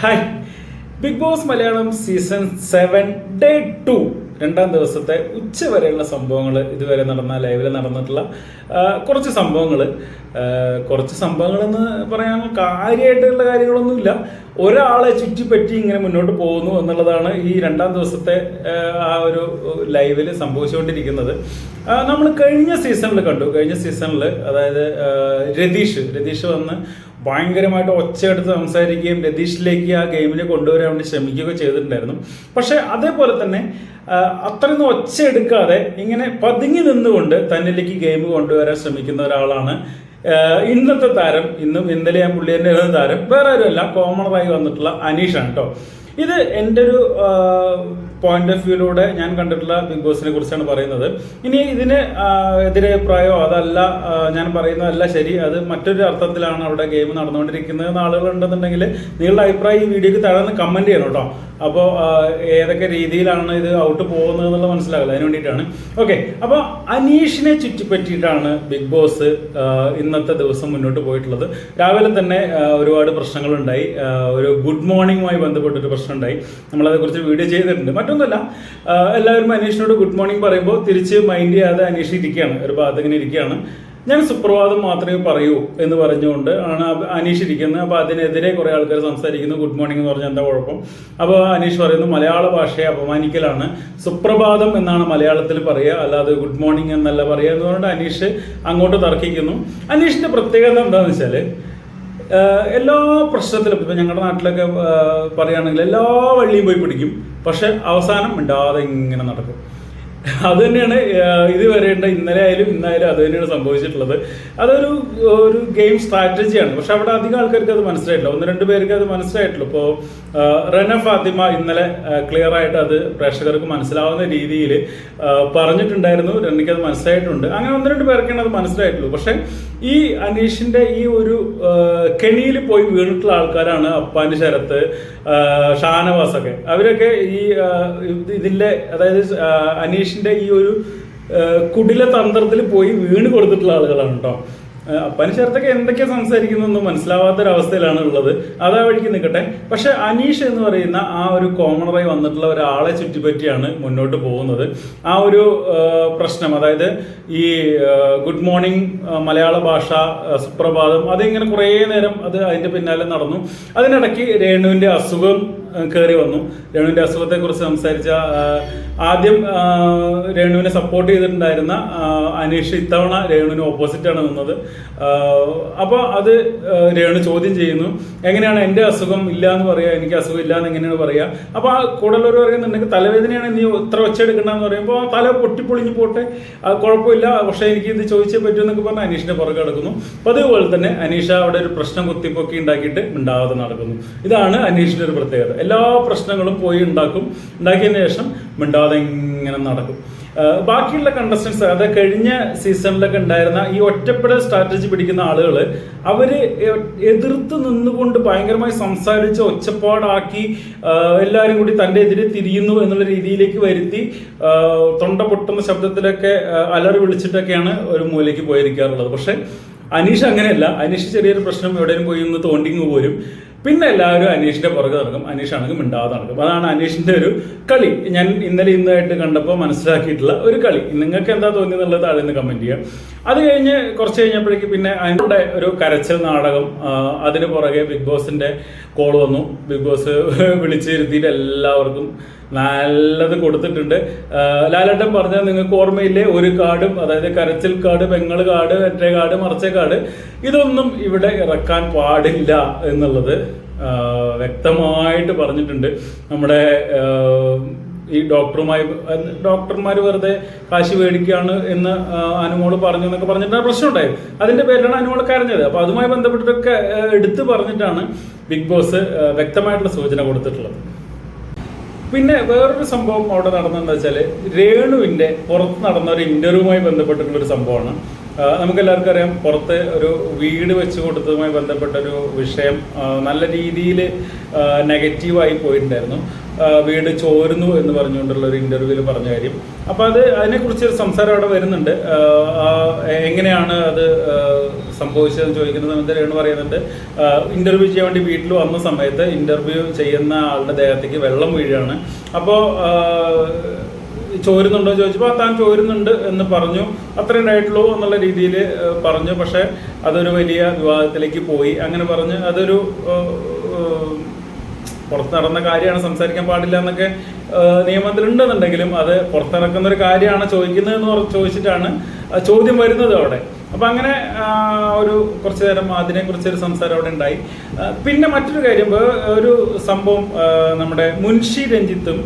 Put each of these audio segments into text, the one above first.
Hi Bigg Boss Malayalam season seven day two രണ്ടാം ദിവസത്തെ ഉച്ച വരെയുള്ള സംഭവങ്ങൾ ഇതുവരെ നടന്ന ലൈവിൽ നടന്നിട്ടുള്ള കുറച്ച് സംഭവങ്ങൾ കുറച്ച് സംഭവങ്ങളെന്ന് പറയാൻ കാര്യമായിട്ടുള്ള കാര്യങ്ങളൊന്നുമില്ല. ഒരാളെ ചുറ്റിപ്പറ്റി ഇങ്ങനെ മുന്നോട്ട് പോകുന്നു എന്നുള്ളതാണ് ഈ രണ്ടാം ദിവസത്തെ ആ, ഒരു ലൈവിൽ സംഭവിച്ചുകൊണ്ടിരിക്കുന്നത്. നമ്മൾ കഴിഞ്ഞ സീസണിൽ കണ്ടു. കഴിഞ്ഞ സീസണിൽ അതായത് രതീഷ്. രതീഷ് വന്ന് ഭയങ്കരമായിട്ട് ഒച്ചയെടുത്ത് സംസാരിക്കുകയും രതീഷിലേക്ക് ആ ഗെയിമിനെ കൊണ്ടുവരാൻ വേണ്ടി ശ്രമിക്കുകയൊക്കെ ചെയ്തിട്ടുണ്ടായിരുന്നു. പക്ഷെ അതേപോലെ തന്നെ അത്രയൊന്നും ഒച്ച എടുക്കാതെ ഇങ്ങനെ പതുങ്ങി നിന്നുകൊണ്ട് തന്നിലേക്ക് ഗെയിം കൊണ്ടുവരാൻ ശ്രമിക്കുന്ന ഒരാളാണ് ഇന്നത്തെ താരം. ഇന്നും ഇന്നലെ ഞാൻ പുള്ളിയുടെ താരം. വേറെ ആരുമല്ല കോമണറായി വന്നിട്ടുള്ള അനീഷാണ് കേട്ടോ. ഇത് എന്റെ ഒരു പോയിന്റ് ഓഫ് വ്യൂയിലൂടെ ഞാൻ കണ്ടിട്ടുള്ള ബിഗ് ബോസിനെ കുറിച്ചാണ് പറയുന്നത്. ഇനി ഇതിന് എതിരെ അഭിപ്രായമോ അതല്ല ഞാൻ പറയുന്നതല്ല ശരി. അത് മറ്റൊരു അർത്ഥത്തിലാണ് അവിടെ ഗെയിം നടന്നുകൊണ്ടിരിക്കുന്നത് ഉണ്ടെന്നുണ്ടെങ്കിൽ നിങ്ങളുടെ അഭിപ്രായം ഈ വീഡിയോക്ക് താഴെ കമന്റ് ചെയ്യണം കേട്ടോ. അപ്പോൾ ഏതൊക്കെ രീതിയിലാണ് ഇത് ഔട്ട് പോകുന്നത് എന്നുള്ളത് മനസ്സിലാകില്ല അതിന് വേണ്ടിയിട്ടാണ്. ഓക്കെ അപ്പോൾ അനീഷിനെ ചുറ്റിപ്പറ്റിയിട്ടാണ് ബിഗ് ബോസ് ഇന്നത്തെ ദിവസം മുന്നോട്ട് പോയിട്ടുള്ളത്. രാവിലെ തന്നെ ഒരുപാട് പ്രശ്നങ്ങളുണ്ടായി. ഒരു ഗുഡ് മോർണിംഗുമായി ബന്ധപ്പെട്ടൊരു പ്രശ്നം ഉണ്ടായി നമ്മളതേക്കുറിച്ച് വീഡിയോ ചെയ്തിട്ടുണ്ട്. മറ്റൊന്നുമല്ല എല്ലാവരും അനീഷിനോട് ഗുഡ് മോർണിംഗ് പറയുമ്പോൾ തിരിച്ച് മൈൻഡ് ചെയ്യാതെ അനീഷ് ഇരിക്കുകയാണ്. ഒരു ഭാഗത്ത് ഇങ്ങനെ ഇരിക്കുകയാണ്. ഞാൻ സുപ്രഭാതം മാത്രമേ പറയൂ എന്ന് പറഞ്ഞുകൊണ്ട് ആണ് അനീഷ് ഇരിക്കുന്നത്. അപ്പോൾ അതിനെതിരെ കുറേ ആൾക്കാർ സംസാരിക്കുന്നു. ഗുഡ് മോർണിംഗ് എന്ന് പറഞ്ഞാൽ എന്താ കുഴപ്പം? അപ്പോൾ അനീഷ് പറയുന്നു മലയാള ഭാഷയെ അപമാനിക്കലാണ്. സുപ്രഭാതം എന്നാണ് മലയാളത്തിൽ പറയുക. അല്ലാതെ ഗുഡ് മോർണിംഗ് എന്നല്ല പറയുക എന്ന് പറഞ്ഞിട്ട് അനീഷ് അങ്ങോട്ട് തർക്കിക്കുന്നു. അനീഷിന്റെ പ്രത്യേകത എന്താണെന്ന് വെച്ചാൽ എല്ലാ പ്രശ്നത്തിലും ഇപ്പം ഞങ്ങളുടെ നാട്ടിലൊക്കെ പറയുകയാണെങ്കിൽ എല്ലാ വള്ളിയും പോയി പിടിക്കും. പക്ഷെ അവസാനം മിണ്ടാതെ ഇങ്ങനെ നടക്കും. അത് തന്നെയാണ് ഇത് ഇതുവരെ ഉണ്ട് ഇന്നലെ ആയാലും ഇന്നായാലും അത് തന്നെയാണ് സംഭവിച്ചിട്ടുള്ളത്. അതൊരു ഒരു ഗെയിം സ്ട്രാറ്റജിയാണ് പക്ഷെ അവിടെ അധികം ആൾക്കാർക്ക് അത് മനസ്സിലായിട്ടില്ല. ഒന്ന് രണ്ട് പേർക്ക് അത് മനസ്സിലായിട്ടുള്ളൂ ഇപ്പോൾ റന ഫാത്തിമ ഇന്നലെ ക്ലിയർ ആയിട്ട് അത് പ്രേക്ഷകർക്ക് മനസ്സിലാവുന്ന രീതിയിൽ പറഞ്ഞിട്ടുണ്ടായിരുന്നു. രണിക്ക് അത് മനസ്സിലായിട്ടുണ്ട്. അങ്ങനെ ഒന്ന് രണ്ട് പേർക്കാണ് അത് മനസ്സിലായിട്ടുള്ളൂ. പക്ഷെ ഈ അനീഷിന്റെ ഈ ഒരു കെണിയിൽ പോയി വീണിട്ടുള്ള ആൾക്കാരാണ് അപ്പാന്റെ ശരത്ത് ഷാനവാസൊക്കെ. അവരൊക്കെ ഈ ഇതിന്റെ അതായത് ആ, അനീഷിന്റെ ഈ ഒരു കുടില തന്ത്രത്തിൽ പോയി വീണ് കൊടുത്തിട്ടുള്ള ആളുകളാണ് കേട്ടോ അപ്പന് ചേർത്തൊക്കെ എന്തൊക്കെയാ സംസാരിക്കുന്നൊന്നും മനസ്സിലാവാത്തൊരവസ്ഥയിലാണ് ഉള്ളത്. അതാ വഴിക്ക് നിൽക്കട്ടെ പക്ഷെ അനീഷ് എന്ന് പറയുന്ന ആ ഒരു കോമണറായി വന്നിട്ടുള്ള ഒരാളെ ചുറ്റിപ്പറ്റിയാണ് മുന്നോട്ട് പോകുന്നത്. ആ ഒരു പ്രശ്നം അതായത് ഈ ഗുഡ് മോർണിംഗ് മലയാള ഭാഷ സുപ്രഭാതം അതിങ്ങനെ കുറേ നേരം അത് അതിന്റെ പിന്നാലെ നടന്നു. അതിനിടയ്ക്ക് രേണുവിന്റെ അസുഖം കയറി വന്നു. രേണുവിന്റെ അസുഖത്തെ കുറിച്ച് സംസാരിച്ച ആദ്യം രേണുവിനെ സപ്പോർട്ട് ചെയ്തിട്ടുണ്ടായിരുന്ന അനീഷ് ഇത്തവണ രേണുവിന് ഓപ്പോസിറ്റ് ആണ് നിന്നത്. അപ്പോൾ അത് രേണു ചോദ്യം ചെയ്യുന്നു. എങ്ങനെയാണ് എന്റെ അസുഖം ഇല്ല എന്ന് പറയുക എനിക്ക് അസുഖം ഇല്ല എന്ന് എങ്ങനെയാണ് പറയുക അപ്പോൾ ആ കൂടുതലൊരു പറയുന്നുണ്ടെങ്കിൽ തലവേദനയാണ് നീ ഇത്ര ഒച്ച എടുക്കണമെന്ന് പറയുമ്പോൾ തല പൊട്ടിപ്പൊളിഞ്ഞ് പോട്ടെ. അത് കുഴപ്പമില്ല. പക്ഷേ എനിക്ക് ഇത് ചോദിച്ചേ പറ്റൂ എന്നൊക്കെ പറഞ്ഞ് അനീഷിന്റെ പുറകെ കിടക്കുന്നു അപ്പോൾ അതുപോലെ തന്നെ അനീഷ അവിടെ ഒരു പ്രശ്നം കുത്തിപ്പൊക്കി ഉണ്ടാക്കിയിട്ട് ഉണ്ടാവാതെ നടക്കുന്നു. ഇതാണ് അനീഷിന്റെ ഒരു പ്രത്യേകത. എല്ലാ പ്രശ്നങ്ങളും പോയി ഉണ്ടാക്കും. ഉണ്ടാക്കിയതിന് ശേഷം മിണ്ടാതെ ഇങ്ങനെ നടക്കും. ബാക്കിയുള്ള കണ്ടസ്റ്റൻസ് അത് കഴിഞ്ഞ സീസണിലൊക്കെ ഉണ്ടായിരുന്ന ഈ ഒറ്റപ്പെടൽ സ്ട്രാറ്റജി പിടിക്കുന്ന ആളുകൾ അവർ എതിർത്ത് നിന്നുകൊണ്ട് ഭയങ്കരമായി സംസാരിച്ച് ഒച്ചപ്പാടാക്കി എല്ലാവരും കൂടി തന്റെ എതിരെ തിരിയുന്നു എന്നുള്ള രീതിയിലേക്ക് വരുത്തി തൊണ്ട പൊട്ടുന്ന ശബ്ദത്തിലൊക്കെ അലറി വിളിച്ചിട്ടൊക്കെയാണ് ഒരു മൂലയ്ക്ക് പോയിരിക്കാറുള്ളത്. പക്ഷെ അനീഷ് അങ്ങനെയല്ല. അനീഷ് ചെറിയൊരു പ്രശ്നം എവിടെയും പോയി ഒന്ന് തോണ്ടിങ് പോരും. പിന്നെ എല്ലാവരും അനീഷിന്റെ പുറകെ നടക്കും. അനീഷ് ആണെങ്കിൽ മിണ്ടാതെ നടക്കും. അതാണ് അനീഷിന്റെ ഒരു കളി. ഞാൻ ഇന്നലെ ഇന്നായിട്ട് കണ്ടപ്പോൾ മനസ്സിലാക്കിയിട്ടുള്ള ഒരു കളി. നിങ്ങൾക്ക് എന്താ തോന്നിയെന്നുള്ളത് താഴെ നിന്ന് കമന്റ് ചെയ്യാം. അത് കഴിഞ്ഞ് കുറച്ച് കഴിഞ്ഞപ്പോഴേക്ക് പിന്നെ അതിന്റെ ഒരു കരച്ചിൽ നാടകം അതിന് പുറകെ ബിഗ് ബോസിന്റെ കോൾ വന്നു. ബിഗ് ബോസ് വിളിച്ചിരുത്തിയിട്ട് എല്ലാവർക്കും നല്ലത് കൊടുത്തിട്ടുണ്ട്. ലാലേട്ടൻ പറഞ്ഞാൽ നിങ്ങൾക്ക് ഓർമ്മയില്ലേ? ഒരു കാർഡും അതായത് കരച്ചിൽ കാർഡ് പെങ്ങൾ കാർഡ് മറ്റേ കാർഡ് മറച്ച കാർഡ് ഇതൊന്നും ഇവിടെ ഇറക്കാൻ പാടില്ല എന്നുള്ളത് വ്യക്തമായിട്ട് പറഞ്ഞിട്ടുണ്ട്. നമ്മുടെ ഈ ഡോക്ടറുമായി ഡോക്ടർമാർ വെറുതെ കാശ് മേടിക്കുകയാണ് എന്ന് അനുമോൾ പറഞ്ഞു എന്നൊക്കെ പറഞ്ഞിട്ട് പ്രശ്നം ഉണ്ടായത് അതിന്റെ പേരിലാണ് അനുമോൾ കരഞ്ഞത്. അപ്പൊ അതുമായി ബന്ധപ്പെട്ടിട്ടൊക്കെ ആ, എടുത്തു പറഞ്ഞിട്ടാണ് ബിഗ് ബോസ് വ്യക്തമായിട്ടുള്ള സൂചന കൊടുത്തിട്ടുള്ളത്. പിന്നെ വേറൊരു സംഭവം അവിടെ നടന്നതെന്ന് വെച്ചാൽ രേണുവിന്റെ പുറത്ത് നടന്ന ഒരു ഇന്റർവ്യൂമായി ബന്ധപ്പെട്ടിട്ടുള്ള ഒരു സംഭവമാണ്. നമുക്ക് എല്ലാവർക്കും അറിയാം പുറത്ത് ഒരു വീട് വെച്ച് കൊടുത്തതുമായി ബന്ധപ്പെട്ട ഒരു വിഷയം നല്ല രീതിയിൽ നെഗറ്റീവായി പോയിട്ടുണ്ടായിരുന്നു. വീട് ചോരുന്നു എന്ന് പറഞ്ഞുകൊണ്ടുള്ള ഒരു ഇന്റർവ്യൂവിൽ പറഞ്ഞ കാര്യം. അപ്പോൾ അത് അതിനെക്കുറിച്ച് ഒരു സംസാരം അവിടെ വരുന്നുണ്ട്. എങ്ങനെയാണ് അത് സംഭവിച്ചതെന്ന് ചോദിക്കുന്ന സമയത്ത് രേണു പറയുന്നുണ്ട് ഇന്റർവ്യൂ ചെയ്യാൻ വേണ്ടി വീട്ടിൽ വന്ന സമയത്ത് ഇന്റർവ്യൂ ചെയ്യുന്ന ആളുടെ ദേഹത്തേക്ക് വെള്ളം വീഴുകയാണ്. അപ്പോൾ ചോരുന്നുണ്ടോ ചോദിച്ചപ്പോൾ താൻ ചോരുന്നുണ്ട് എന്ന് പറഞ്ഞു. അത്രേ ഉണ്ടായിട്ടുള്ളൂ എന്നുള്ള രീതിയിൽ പറഞ്ഞു. പക്ഷേ അതൊരു വലിയ വിവാദത്തിലേക്ക് പോയി. അങ്ങനെ പറഞ്ഞ് അതൊരു പുറത്ത് നടന്ന കാര്യമാണ്. സംസാരിക്കാൻ പാടില്ല എന്നൊക്കെ നിയമത്തിലുണ്ടെന്നുണ്ടെങ്കിലും അത് പുറത്തിറക്കുന്ന ഒരു കാര്യമാണ് ചോദിക്കുന്നതെന്ന് ചോദിച്ചിട്ടാണ് ചോദ്യം വരുന്നത് അവിടെ. അപ്പൊ അങ്ങനെ ഒരു കുറച്ച് നേരം അതിനെക്കുറിച്ച് ഒരു സംസാരം അവിടെ ഉണ്ടായി. പിന്നെ മറ്റൊരു കാര്യം ഒരു സംഭവം നമ്മുടെ മുൻഷി രഞ്ജിത്തും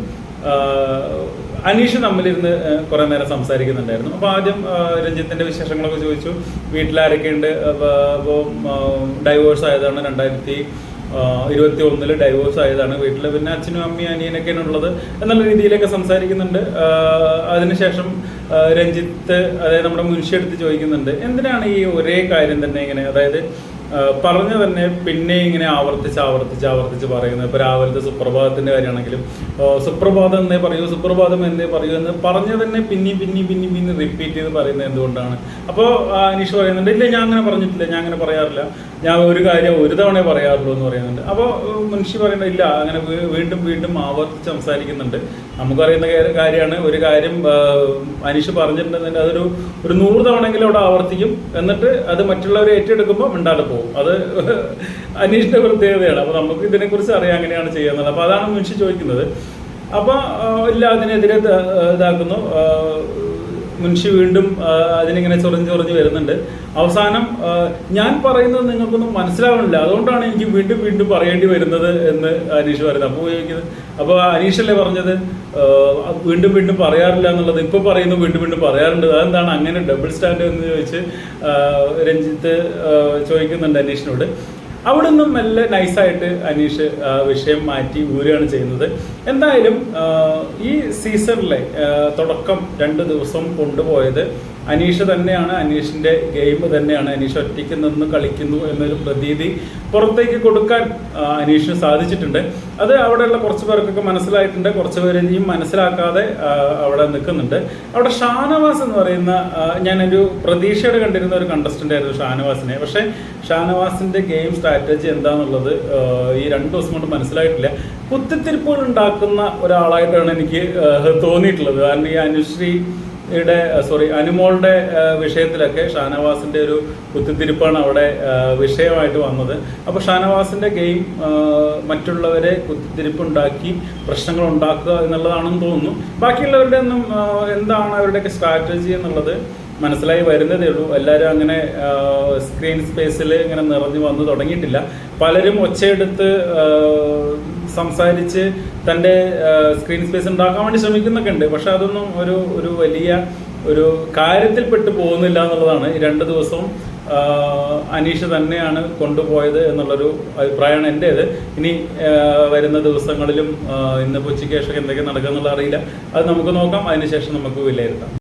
അനീഷ് തമ്മിലിരുന്ന് കുറെ നേരം സംസാരിക്കുന്നുണ്ടായിരുന്നു. അപ്പോൾ ആദ്യം രഞ്ജിത്തിന്റെ വിശേഷങ്ങളൊക്കെ ചോദിച്ചു. വീട്ടിലാരൊക്കെയുണ്ട് അപ്പോൾ ഡൈവോഴ്സ് ആയതാണ് രണ്ടായിരത്തി ഇരുപത്തി ഒന്നിൽ ഡൈവോഴ്സ് ആയതാണ്. വീട്ടിൽ പിന്നെ അച്ഛനും അമ്മയും അനിയനൊക്കെയാണ് ഉള്ളത് എന്നുള്ള രീതിയിലൊക്കെ സംസാരിക്കുന്നുണ്ട്. അതിനുശേഷം രഞ്ജിത്ത് അതായത് നമ്മുടെ മുൻഷി എടുത്ത് ചോദിക്കുന്നുണ്ട് എന്തിനാണ് ഈ ഒരേ കാര്യം തന്നെ ഇങ്ങനെ അതായത് പറഞ്ഞു തന്നെ പിന്നെ ഇങ്ങനെ ആവർത്തിച്ച് ആവർത്തിച്ച് ആവർത്തിച്ച് പറയുന്നത്? ഇപ്പൊ രാവിലത്തെ സുപ്രഭാതത്തിന്റെ കാര്യമാണെങ്കിലും സുപ്രഭാതം എന്നേ പറയൂ സുപ്രഭാതം എന്നേ പറയൂ എന്ന് പറഞ്ഞു തന്നെ പിന്നെയും പിന്നെയും പിന്നെയും പിന്നെ റിപ്പീറ്റ് ചെയ്ത് പറയുന്നത് എന്തുകൊണ്ടാണ്? അപ്പോൾ അനീഷ് പറയുന്നുണ്ട് ഇല്ല ഞാൻ അങ്ങനെ പറഞ്ഞിട്ടില്ല ഞാൻ അങ്ങനെ പറയാറില്ല. ഞാൻ ഒരു കാര്യം ഒരു തവണ പറയാറുള്ളൂ എന്ന് പറയുന്നുണ്ട്. അപ്പോൾ മനുഷ്യ പറയുന്നത് ഇല്ല അങ്ങനെ വീണ്ടും വീണ്ടും ആവർത്തിച്ച് സംസാരിക്കുന്നുണ്ട്. നമുക്കറിയുന്ന കാര്യമാണ് ഒരു കാര്യം അനീഷ് പറഞ്ഞിട്ടുണ്ടെങ്കിൽ അതൊരു ഒരു നൂറ് തവണയെങ്കിലും അവിടെ ആവർത്തിക്കും. എന്നിട്ട് അത് മറ്റുള്ളവരെ ഏറ്റെടുക്കുമ്പോൾ മിണ്ടാതെ പോകും. അത് അനീഷിന്റെ പ്രത്യേകതയാണ്. അപ്പോൾ നമുക്ക് ഇതിനെക്കുറിച്ച് അറിയാം അങ്ങനെയാണ് ചെയ്യുന്നത്. അപ്പോൾ അതാണ് മനുഷ്യ ചോദിക്കുന്നത്. അപ്പോൾ ഇല്ല അതിനെതിരെ ഇതാക്കുന്നു. മുൻഷി വീണ്ടും അതിനിങ്ങനെ ചൊറിഞ്ഞ് ചൊറിഞ്ഞ് വരുന്നുണ്ട്. അവസാനം ഞാൻ പറയുന്നത് നിങ്ങൾക്കൊന്നും മനസ്സിലാവണില്ല. അതുകൊണ്ടാണ് എനിക്ക് വീണ്ടും വീണ്ടും പറയേണ്ടി വരുന്നത് എന്ന് അനീഷ് പറയുന്നത്. അപ്പോൾ ചോദിക്കുന്നത് അപ്പോൾ അനീഷല്ലേ പറഞ്ഞത്? വീണ്ടും വീണ്ടും പറയാറില്ല എന്നുള്ളത് ഇപ്പോൾ പറയുന്നു വീണ്ടും വീണ്ടും പറയാറുണ്ട്. അതെന്താണ് അങ്ങനെ ഡബിൾ സ്റ്റാൻഡ് എന്ന് ചോദിച്ച് രഞ്ജിത്ത് ചോദിക്കുന്നുണ്ട് അനീഷിനോട്. അവിടെ നിന്നും മെല്ലെ നൈസായിട്ട് അനീഷ് വിഷയം മാറ്റി ഊരുകയാണ് ചെയ്യുന്നത്. എന്തായാലും ഈ സീസണിലെ തുടക്കം രണ്ട് ദിവസം കൊണ്ടുപോയത് അനീഷ് തന്നെയാണ്. അനീഷിന്റെ ഗെയിം തന്നെയാണ്. അനീഷ് ഒറ്റയ്ക്ക് നിന്ന് കളിക്കുന്നു എന്നൊരു പ്രതീതി പുറത്തേക്ക് കൊടുക്കാൻ അനീഷ് അനീഷിന് സാധിച്ചിട്ടുണ്ട്. അത് അവിടെയുള്ള കുറച്ച് പേർക്കൊക്കെ മനസ്സിലായിട്ടുണ്ട്. കുറച്ച് പേര് ഇനിയും മനസ്സിലാക്കാതെ അവിടെ നിൽക്കുന്നുണ്ട്. അവിടെ ഷാനവാസ് എന്ന് പറയുന്ന ഞാനൊരു പ്രതീക്ഷയോടെ കണ്ടിരുന്ന ഒരു കണ്ടസ്റ്റന്റ് ആയിരുന്നു ഷാനവാസിനെ. പക്ഷേ ഷാനവാസിന്റെ ഗെയിം സ്ട്രാറ്റജി എന്താണെന്നുള്ളത് ഈ രണ്ട് ദിവസം കൊണ്ട് മനസ്സിലായിട്ടില്ല. കുത്തിത്തിരിപ്പുകൾ ഉണ്ടാക്കുന്ന ഒരാളായിട്ടാണ് എനിക്ക് തോന്നിയിട്ടുള്ളത്. കാരണം ഈ അനുശ്രീ യുടെ സോറി അനുമോളുടെ വിഷയത്തിലൊക്കെ ഷാനവാസിന്റെ ഒരു കുത്തിത്തിരിപ്പാണ് അവിടെ വിഷയമായിട്ട് വന്നത്. അപ്പോൾ ഷാനവാസിന്റെ ഗെയിം മറ്റുള്ളവരെ കുത്തിത്തിരിപ്പുണ്ടാക്കി പ്രശ്നങ്ങൾ ഉണ്ടാക്കുക എന്നുള്ളതാണെന്ന് തോന്നുന്നു. ബാക്കിയുള്ളവരുടെ ഒന്നും എന്താണ് അവരുടെയൊക്കെ സ്ട്രാറ്റജി എന്നുള്ളത് മനസ്സിലായി വരുന്നതേ ഉള്ളൂ. എല്ലാവരും അങ്ങനെ സ്ക്രീൻ സ്പേസിൽ ഇങ്ങനെ നിറഞ്ഞു വന്നു തുടങ്ങിയിട്ടില്ല. പലരും ഒച്ചയെടുത്ത് സംസാരിച്ച് തന്റെ സ്ക്രീൻ സ്പേസ് ഉണ്ടാക്കാൻ വേണ്ടി ശ്രമിക്കുന്നൊക്കെ ഉണ്ട്. പക്ഷെ അതൊന്നും ഒരു ഒരു വലിയ ഒരു കാര്യത്തിൽപ്പെട്ട് പോകുന്നില്ല എന്നുള്ളതാണ്. രണ്ട് ദിവസവും അനീഷ് തന്നെയാണ് കൊണ്ടുപോയത് എന്നുള്ളൊരു അഭിപ്രായമാണ് എന്റേത്. ഇനി വരുന്ന ദിവസങ്ങളിലും ഇന്ന് ഉച്ചയ്ക്ക് ശേഷം എന്തൊക്കെ നടക്കുക എന്നുള്ള അറിയില്ല. അത് നമുക്ക് നോക്കാം. അതിനുശേഷം നമുക്ക് വിലയിരുത്താം.